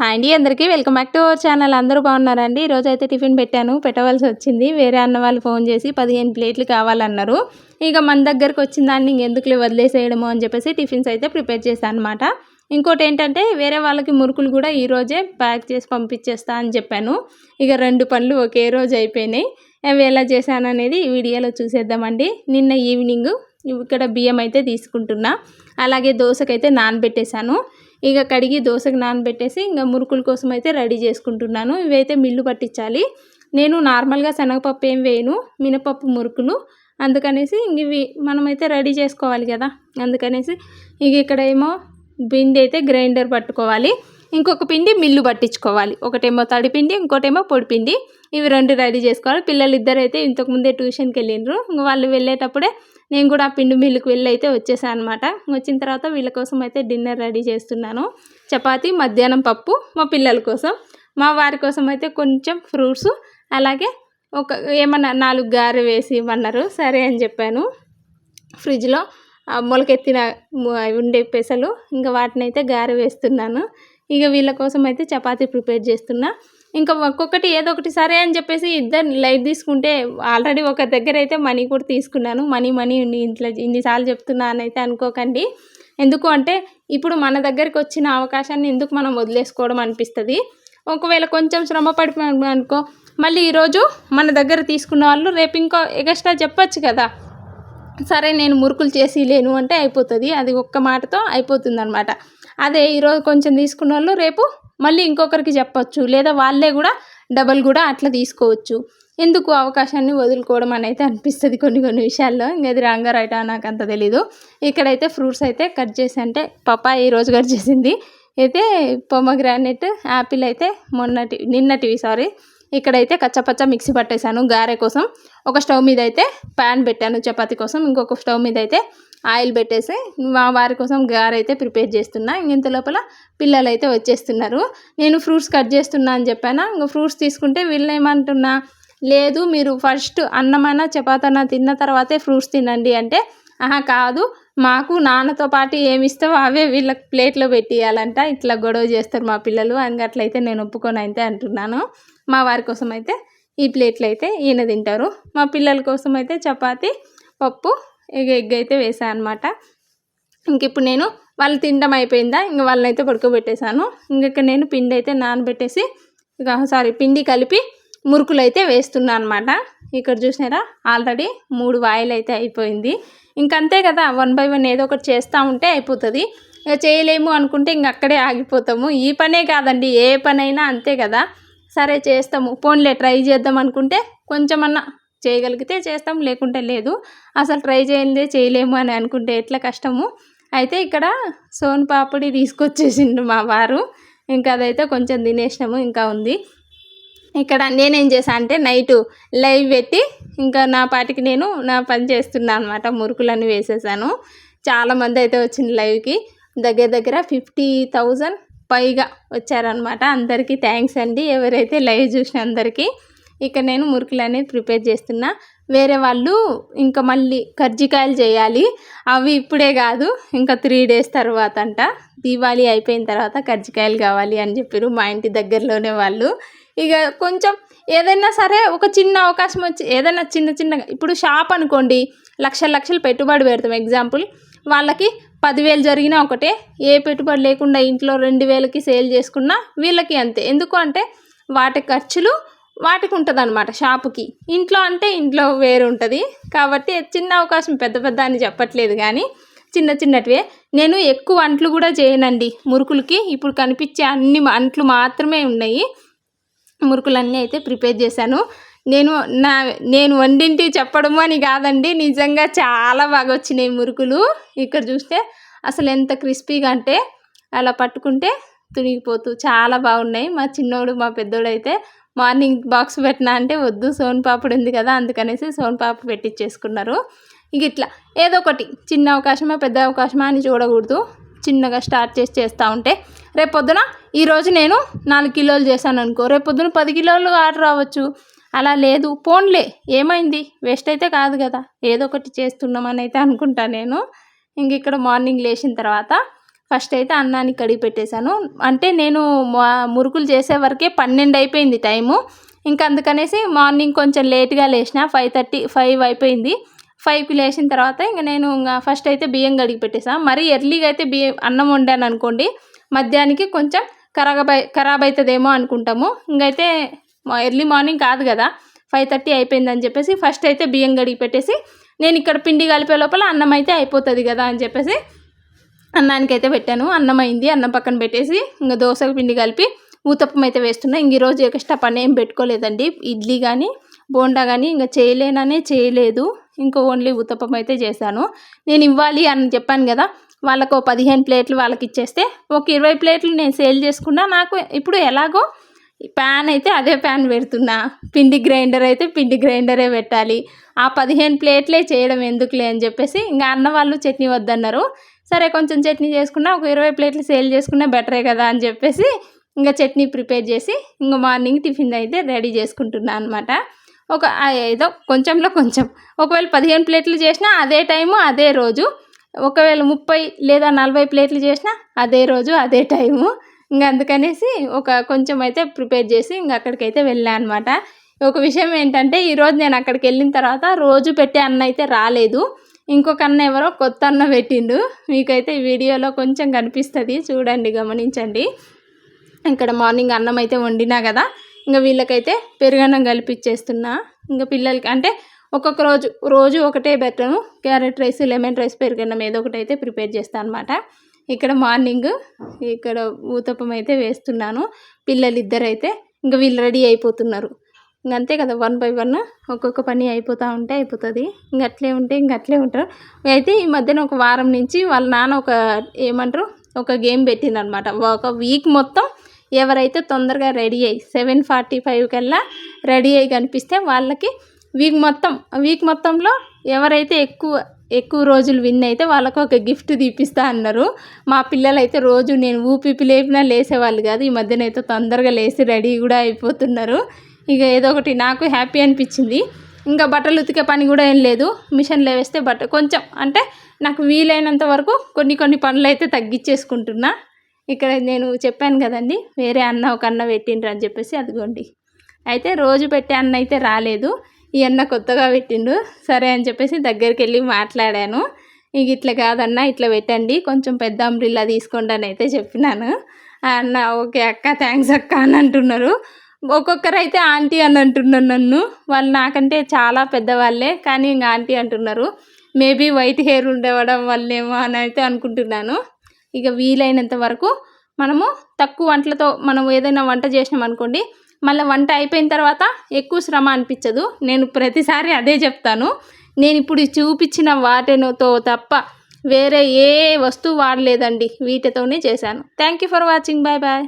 Hi అండి అందరికీ welcome back to our channel. అందరూ బాగున్నారండి? ఈరోజు అయితే టిఫిన్ పెట్టాను పెట్టవలసి వచ్చింది. వేరే అన్న వాళ్ళు ఫోన్ చేసి పదిహేను ప్లేట్లు కావాలన్నారు. ఇక మన దగ్గరకు వచ్చిన దాన్ని ఇంకెందుకులే వదిలేసేయడము అని చెప్పేసి టిఫిన్స్ అయితే ప్రిపేర్ చేశాను అనమాట ఇంకోటి ఏంటంటే వేరే వాళ్ళకి మురుకులు కూడా ఈరోజే ప్యాక్ చేసి పంపించేస్తా అని చెప్పాను. ఇక రెండు పనులు ఒకే రోజు అయిపోయినాయి. అవి ఎలా చేశాను అనేది ఈ వీడియోలో చూసేద్దామండి. నిన్న ఈవినింగ్ ఇక్కడ బియ్యం అయితే తీసుకుంటున్నా. అలాగే దోశకైతే నానబెట్టేశాను. ఇక కడిగి దోశకు నానబెట్టేసి ఇంకా మురుకుల కోసం అయితే రెడీ చేసుకుంటున్నాను. ఇవైతే మిల్లు పట్టించాలి. నేను నార్మల్గా శనగపప్పు ఏం వేయను మినపప్పు మురుకులు. అందుకనేసి ఇంక ఇవి మనమైతే రెడీ చేసుకోవాలి కదా. అందుకనేసి ఇక ఇక్కడ ఏమో పిండి అయితే గ్రైండర్ పట్టుకోవాలి. ఇంకొక పిండి మిల్లు పట్టించుకోవాలి. ఒకటేమో తడిపిండి ఇంకోటేమో పొడిపిండి ఇవి రెండు రెడీ చేసుకోవాలి. పిల్లలు ఇద్దరు అయితే ఇంతకుముందే ట్యూషన్కి వెళ్ళిండ్రు. ఇంక వాళ్ళు వెళ్ళేటప్పుడే నేను కూడా ఆ పిండి మిల్లుకి వెళ్ళి అయితే వచ్చేసాను అనమాట వచ్చిన తర్వాత వీళ్ళ కోసం అయితే డిన్నర్ రెడీ చేస్తున్నాను. చపాతి మధ్యాహ్నం పప్పు మా పిల్లల కోసం. మా వారి కోసం అయితే కొంచెం ఫ్రూట్స్ అలాగే ఒక ఏమన్నా నాలుగు గారె వేసి ఇవ్వన్నారు సరే అని చెప్పాను. ఫ్రిడ్జ్లో మొలకెత్తిన ఉండే పెసలు ఇంకా వాటిని అయితే గారె వేస్తున్నాను. ఇక వీళ్ళ కోసం అయితే చపాతీ ప్రిపేర్ చేస్తున్నా. ఇంకా ఒక్కొక్కటి ఏదో ఒకటి సరే అని చెప్పేసి ఇద్దరు లైట్ తీసుకుంటే ఆల్రెడీ ఒక దగ్గర అయితే మనీ కూడా తీసుకున్నాను. మనీ మనీ ఇంట్లో ఇన్నిసార్లు చెప్తున్నాను అయితే అనుకోకండి. ఎందుకు అంటే ఇప్పుడు మన దగ్గరికి వచ్చిన అవకాశాన్ని ఎందుకు మనం వదిలేసుకోవడం అనిపిస్తుంది. ఒకవేళ కొంచెం శ్రమ అనుకో మళ్ళీ ఈరోజు మన దగ్గర తీసుకున్న వాళ్ళు రేపు ఇంకో ఎగస్ట్రా చెప్పచ్చు కదా. సరే నేను మురుకులు చేసి లేను అంటే అయిపోతుంది. అది ఒక్క మాటతో అయిపోతుంది అనమాట అదే ఈరోజు కొంచెం తీసుకున్న వాళ్ళు రేపు మళ్ళీ ఇంకొకరికి చెప్పొచ్చు. లేదా వాళ్ళే కూడా డబల్ కూడా అట్లా తీసుకోవచ్చు. ఎందుకు అవకాశాన్ని వదులుకోవడం అని అయితే అనిపిస్తుంది కొన్ని కొన్ని విషయాల్లో. ఇంకది రాంగా రైటా నాకు అంత తెలీదు. ఇక్కడైతే ఫ్రూట్స్ అయితే కట్ చేసి అంటే పప్పా ఈరోజు కట్ చేసింది. అయితే పొమగ్రానెట్ యాపిల్ అయితే మొన్నటి నిన్నటివి సారీ. ఇక్కడైతే కచ్చపచ్చ మిక్సీ పట్టేశాను గారె కోసం. ఒక స్టవ్ మీద అయితే ప్యాన్ పెట్టాను చపాతి కోసం. ఇంకొక స్టవ్ మీద అయితే ఆయిల్ పెట్టేసి మా వారి కోసం గారు అయితే ప్రిపేర్ చేస్తున్నా. ఇంత లోపల పిల్లలు అయితే వచ్చేస్తున్నారు. నేను ఫ్రూట్స్ కట్ చేస్తున్నా అని చెప్పాను? ఇంకా ఫ్రూట్స్ తీసుకుంటే వీళ్ళు ఏమంటున్నా లేదు మీరు ఫస్ట్ అన్నమైనా చపాతన్నా తిన్న తర్వాతే ఫ్రూట్స్ తినండి అంటే ఆహా కాదు. మాకు నాన్నతో పాటు ఏమి ఇస్తావో అవే వీళ్ళకి ప్లేట్లో పెట్టియాలంట ఇట్లా గొడవ చేస్తారు మా పిల్లలు. అని అట్లయితే నేను ఒప్పుకొని అయితే అంటున్నాను. మా వారి కోసం అయితే ఈ ప్లేట్లు అయితే ఈయన తింటారు. మా పిల్లల కోసం అయితే చపాతి పప్పు ఎగ్ అయితే వేసాను అనమాట ఇంక ఇప్పుడు నేను వాళ్ళు తినడం అయిపోయిందా ఇంక వాళ్ళని అయితే పడుకోబెట్టేశాను ఇంక నేను పిండి అయితే నానబెట్టేసి ఇక సారీ పిండి కలిపి మురుకులు అయితే వేస్తున్నా అనమాట ఇక్కడ చూసినారా? ఆల్రెడీ మూడు వాయిల్ అయితే అయిపోయింది ఇంకంతే కదా వన్ బై వన్ ఏదో ఒకటి చేస్తూ ఉంటే అయిపోతుంది. ఇక చేయలేము అనుకుంటే ఇంక అక్కడే ఆగిపోతాము. ఈ పనే కాదండి ఏ పనైనా అంతే కదా. సరే చేస్తాము పోన్లే ట్రై చేద్దాం అనుకుంటే కొంచెమన్నా చేయగలిగితే చేస్తాం లేకుంటే లేదు. అసలు ట్రై చేయందే చేయలేము అని అనుకుంటే ఎట్లా కష్టము? అయితే ఇక్కడ సోన్ పాపిడి తీసుకొచ్చేసిండు మా వారు. ఇంకా అదైతే కొంచెం తినేసినాము ఇంకా ఉంది. ఇక్కడ నేనేం చేశాను అంటే నైటు లైవ్ పెట్టి ఇంకా నా పాటికి నేను నా పని చేస్తున్నాను అనమాట మురుకులన్నీ వేసేసాను. చాలామంది అయితే వచ్చింది లైవ్కి. దగ్గర దగ్గర ఫిఫ్టీ థౌజండ్ పైగా వచ్చారనమాట అందరికీ థ్యాంక్స్ అండి ఎవరైతే లైవ్ చూసిన అందరికీ. ఇక్కడ నేను మురుకులు అనేది ప్రిపేర్ చేస్తున్నా. వేరే వాళ్ళు ఇంకా మళ్ళీ కర్జికాయలు చేయాలి. అవి ఇప్పుడే కాదు ఇంకా త్రీ డేస్ తర్వాత అంట దీపావళి అయిపోయిన తర్వాత కర్జికాయలు కావాలి అని చెప్పారు మా ఇంటి దగ్గరలోనే వాళ్ళు. ఇక కొంచెం ఏదైనా సరే ఒక చిన్న అవకాశం వచ్చి ఏదైనా చిన్న చిన్నగా ఇప్పుడు షాప్ అనుకోండి లక్షల లక్షలు పెట్టుబడి పెడతాం. ఎగ్జాంపుల్ వాళ్ళకి పదివేలు జరిగినా ఒకటే ఏ పెట్టుబడి లేకుండా ఇంట్లో రెండు వేలకి సేల్ చేసుకున్నా వీళ్ళకి అంతే. ఎందుకు అంటే వాటి ఖర్చులు వాటికి ఉంటుంది అనమాట షాపుకి. ఇంట్లో అంటే ఇంట్లో వేరు ఉంటుంది. కాబట్టి చిన్న అవకాశం పెద్ద పెద్ద అని చెప్పట్లేదు కానీ చిన్న చిన్నటివే. నేను ఎక్కువ అంట్లు కూడా చేయనండి మురుకులకి. ఇప్పుడు కనిపించే అన్ని అంట్లు మాత్రమే ఉన్నాయి. మురుకులన్నీ అయితే ప్రిపేర్ చేశాను. నేను నా నేను వండింటి చెప్పడము అని కాదండి నిజంగా చాలా బాగా వచ్చినాయి మురుకులు. ఇక్కడ చూస్తే అసలు ఎంత క్రిస్పీగా అంటే అలా పట్టుకుంటే తునిగిపోతూ చాలా బాగున్నాయి. మా చిన్నోడు మా పెద్దోడు అయితే మార్నింగ్ బాక్స్ పెట్టినా అంటే వద్దు సోన్ పాపుడు ఉంది కదా అందుకనేసి సోన్ పాపు పెట్టించేసుకున్నారు ఇక ఇట్లా ఏదో ఒకటి చిన్న అవకాశమా పెద్ద అవకాశమా అని చూడకూడదు. చిన్నగా స్టార్ట్ చేసి చేస్తూ ఉంటే. రేపు పొద్దున ఈరోజు నేను నాలుగు కిలోలు చేశాను అనుకో రేపు పొద్దున పది కిలోలు ఆర్డర్ రావచ్చు. అలా లేదు పోన్లే ఏమైంది? వేస్ట్ అయితే కాదు కదా. ఏదో ఒకటి చేస్తున్నామని అయితే అనుకుంటా నేను. ఇంక ఇక్కడ మార్నింగ్ లేచిన తర్వాత ఫస్ట్ అయితే అన్నానికి కడిగి పెట్టేశాను. అంటే నేను మా- మురుకులు చేసే వరకే పన్నెండు అయిపోయింది టైము. ఇంకా అందుకనేసి మార్నింగ్ కొంచెం లేట్గా లేచిన ఫైవ్ థర్టీ ఫైవ్ అయిపోయింది. ఫైవ్కి లేచిన తర్వాత ఇంకా నేను ఇంకా ఫస్ట్ అయితే బియ్యం కడిగి పెట్టేసా. మరీ ఎర్లీగా అయితే బియ్యం అన్నం వండాను అనుకోండి. మధ్యాహ్నానికి కొంచెం ఖరాబై ఖరాబ్ అవుతుందేమో అనుకుంటాము. ఇంకైతే ఎర్లీ మార్నింగ్ కాదు కదా. ఫైవ్ థర్టీ అయిపోయిందని చెప్పేసి ఫస్ట్ అయితే బియ్యం కడిగి పెట్టేసి నేను ఇక్కడ పిండి కలిపే లోపల అన్నం అయితే అయిపోతుంది కదా అని చెప్పేసి అన్నానికి అయితే పెట్టాను. అన్నం అయింది. అన్నం పక్కన పెట్టేసి ఇంకా దోశల పిండి కలిపి ఊతప్పం అయితే వేస్తున్నా. ఇంక ఈరోజు ఎక్స్ట్రా పని ఏం పెట్టుకోలేదండి. ఇడ్లీ కానీ బోండా కానీ ఇంకా చేయలేననే చేయలేదు. ఇంకా ఓన్లీ ఊతప్పం అయితే చేశాను. నేను ఇవ్వాలి అని చెప్పాను కదా వాళ్ళకు ఓ పదిహేను ప్లేట్లు వాళ్ళకి ఇచ్చేస్తే ఒక ఇరవై ప్లేట్లు నేను సేల్ చేసుకున్నా. నాకు ఇప్పుడు ఎలాగో ప్యాన్ అయితే అదే ప్యాన్ పెడుతున్నా. పిండి గ్రైండర్ అయితే పిండి గ్రైండరే పెట్టాలి. ఆ పదిహేను ప్లేట్లే చేయడం ఎందుకులే అని చెప్పేసి ఇంకా అన్న వాళ్ళు చట్నీ వద్దన్నారు. సరే కొంచెం చట్నీ చేసుకున్నా ఒక ఇరవై ప్లేట్లు సేల్ చేసుకున్నా బెటరే కదా అని చెప్పేసి ఇంకా చట్నీ ప్రిపేర్ చేసి ఇంకా మార్నింగ్ టిఫిన్ అయితే రెడీ చేసుకుంటున్నా అనమాట ఒక ఏదో కొంచెంలో కొంచెం. ఒకవేళ పదిహేను ప్లేట్లు చేసినా అదే టైము అదే రోజు. ఒకవేళ ముప్పై లేదా నలభై ప్లేట్లు చేసినా అదే రోజు అదే టైము. ఇంకా అందుకనేసి ఒక కొంచెం అయితే ప్రిపేర్ చేసి ఇంకా అక్కడికైతే వెళ్ళాను అనమాట ఒక విషయం ఏంటంటే ఈరోజు నేను అక్కడికి వెళ్ళిన తర్వాత రోజు పెట్టే అన్న అయితే రాలేదు. ఇంకొక అన్న ఎవరో కొత్త అన్న పెట్టిండు. మీకైతే ఈ వీడియోలో కొంచెం కనిపిస్తుంది. చూడండి గమనించండి. ఇక్కడ మార్నింగ్ అన్నం అయితే వండినా కదా ఇంకా వీళ్ళకైతే పెరుగన్నం కలిపిచ్చేస్తున్నా. ఇంకా పిల్లలకి అంటే ఒక్కొక్క రోజు రోజు ఒకటే బెట్టను క్యారెట్ రైస్ లెమన్ రైస్ పెరుగన్నం ఏదో ఒకటి అయితే ప్రిపేర్ చేస్తాను అనమాట ఇక్కడ మార్నింగ్ ఇక్కడ ఊతప్పం అయితే వేస్తున్నాను. పిల్లలు ఇద్దరైతే ఇంకా వీళ్ళు రెడీ అయిపోతున్నారు. ఇంక అంతే కదా వన్ బై వన్ ఒక్కొక్క పని అయిపోతూ ఉంటే అయిపోతుంది. ఇంక అట్లే ఉంటే ఇంక అట్లే ఉంటారు. అయితే ఈ మధ్యన ఒక వారం నుంచి వాళ్ళ నాన్న ఒక ఏమంటారు ఒక గేమ్ పెట్టిందనమాట. ఒక వీక్ మొత్తం ఎవరైతే తొందరగా రెడీ అయ్యి సెవెన్ ఫార్టీ ఫైవ్ కల్లా రెడీ అయ్యి కనిపిస్తే వాళ్ళకి వీక్ మొత్తం వీక్ మొత్తంలో ఎవరైతే ఎక్కువ ఎక్కువ రోజులు విన్ అయితే వాళ్ళకు ఒక గిఫ్ట్ తీపిస్తా అన్నారు. మా పిల్లలు అయితే రోజు నేను ఊపిపి లేపినా లేసేవాళ్ళు కాదు ఈ మధ్యన అయితే తొందరగా లేచి రెడీ కూడా అయిపోతున్నారు. ఇక ఏదో ఒకటి నాకు హ్యాపీ అనిపించింది. ఇంకా బట్టలు ఉతికే పని కూడా ఏం లేదు. మిషన్లో వేస్తే బట్ట కొంచెం అంటే నాకు వీలైనంత వరకు కొన్ని కొన్ని పనులు అయితే తగ్గించేసుకుంటున్నా ఇక్కడ నేను చెప్పాను కదండి వేరే అన్న ఒక అన్న పెట్టిండ్రు అని చెప్పేసి అదిగోండి. అయితే రోజు పెట్టే అన్న అయితే రాలేదు. ఈ అన్న కొత్తగా పెట్టిండు. సరే అని చెప్పేసి దగ్గరికి వెళ్ళి మాట్లాడాను. ఇక ఇట్లా కాదన్న ఇట్లా పెట్టండి. కొంచెం పెద్ద అంబ్రిల్లా తీసుకోండి అని అయితే చెప్పినాను. ఆ అన్న ఓకే అక్క థ్యాంక్స్ అక్క అని అంటున్నారు. ఒక్కొక్కరు అయితే ఆంటీ అని అంటున్నారు నన్ను. వాళ్ళు నాకంటే చాలా పెద్దవాళ్ళే కానీ ఇంకా ఆంటీ అంటున్నారు. మేబీ వైట్ హెయిర్ ఉండవడం వల్లేమో అని అయితే అనుకుంటున్నాను. ఇక వీలైనంత వరకు మనము తక్కువ వంటలతో మనం ఏదైనా వంట చేసినాం అనుకోండి మళ్ళీ వంట అయిపోయిన తర్వాత ఎక్కువ శ్రమ అనిపించదు. నేను ప్రతిసారి అదే చెప్తాను. నేను ఇప్పుడు చూపించిన వాటితో తప్ప వేరే ఏ వస్తువు వాడలేదండి. వీటితోనే చేశాను. Thank you for watching bye bye